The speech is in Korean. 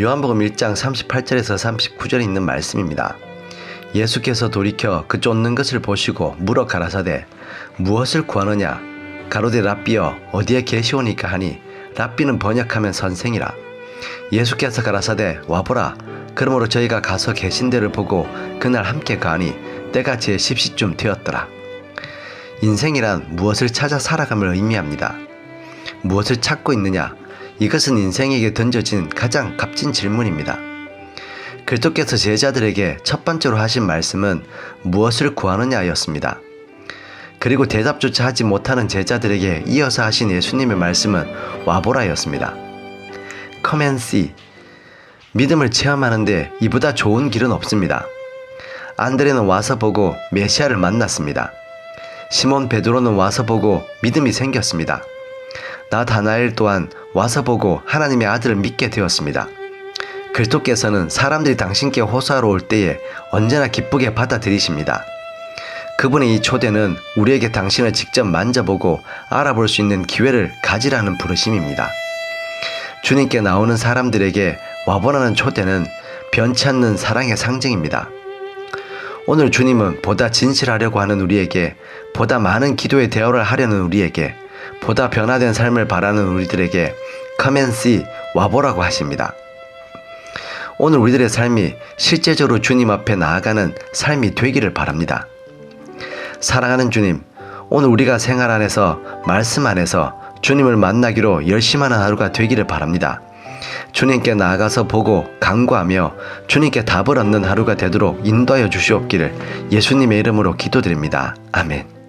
요한복음 1장 38절에서 39절에 있는 말씀입니다. 예수께서 돌이켜 그 쫓는 것을 보시고 물어 가라사대 무엇을 구하느냐? 가로되 랍비여 어디에 계시오니까 하니? 랍비는 번역하면 선생이라. 예수께서 가라사대 와보라. 그러므로 저희가 가서 계신 데를 보고 그날 함께 가니 때가 제 10시쯤 되었더라. 인생이란 무엇을 찾아 살아감을 의미합니다. 무엇을 찾고 있느냐 이것은 인생에게 던져진 가장 값진 질문입니다 그리스도께서 제자들에게 첫 번째로 하신 말씀은 무엇을 구하느냐였습니다. 그리고 대답조차 하지 못하는 제자들에게 이어서 하신 예수님의 말씀은 와보라였습니다. Come and see. 믿음을 체험하는데 이보다 좋은 길은 없습니다. 안드레는 와서 보고 메시아를 만났습니다. 시몬 베드로는 와서 보고 믿음이 생겼습니다. 나 다나엘 또한 와서 보고 하나님의 아들을 믿게 되었습니다. 그리스도께서는 사람들이 당신께 호소하러 올 때에 언제나 기쁘게 받아들이십니다. 그분의 이 초대는 우리에게 당신을 직접 만져보고 알아볼 수 있는 기회를 가지라는 부르심입니다. 주님께 나오는 사람들에게 와보라는 초대는 변치 않는 사랑의 상징입니다. 오늘 주님은 보다 진실하려고 하는 우리에게, 보다 많은 기도의 대화를 하려는 우리에게, 보다 변화된 삶을 바라는 우리들에게 see, 와보라고 하십니다. 오늘 우리들의 삶이 실제적으로 주님 앞에 나아가는 삶이 되기를 바랍니다. 사랑하는 주님, 오늘 우리가 생활 안에서 말씀 안에서 주님을 만나기로 열심하는 하루가 되기를 바랍니다. 주님께 나아가서 보고 간구하며 주님께 답을 얻는 하루가 되도록 인도하여 주시옵기를 예수님의 이름으로 기도드립니다. 아멘.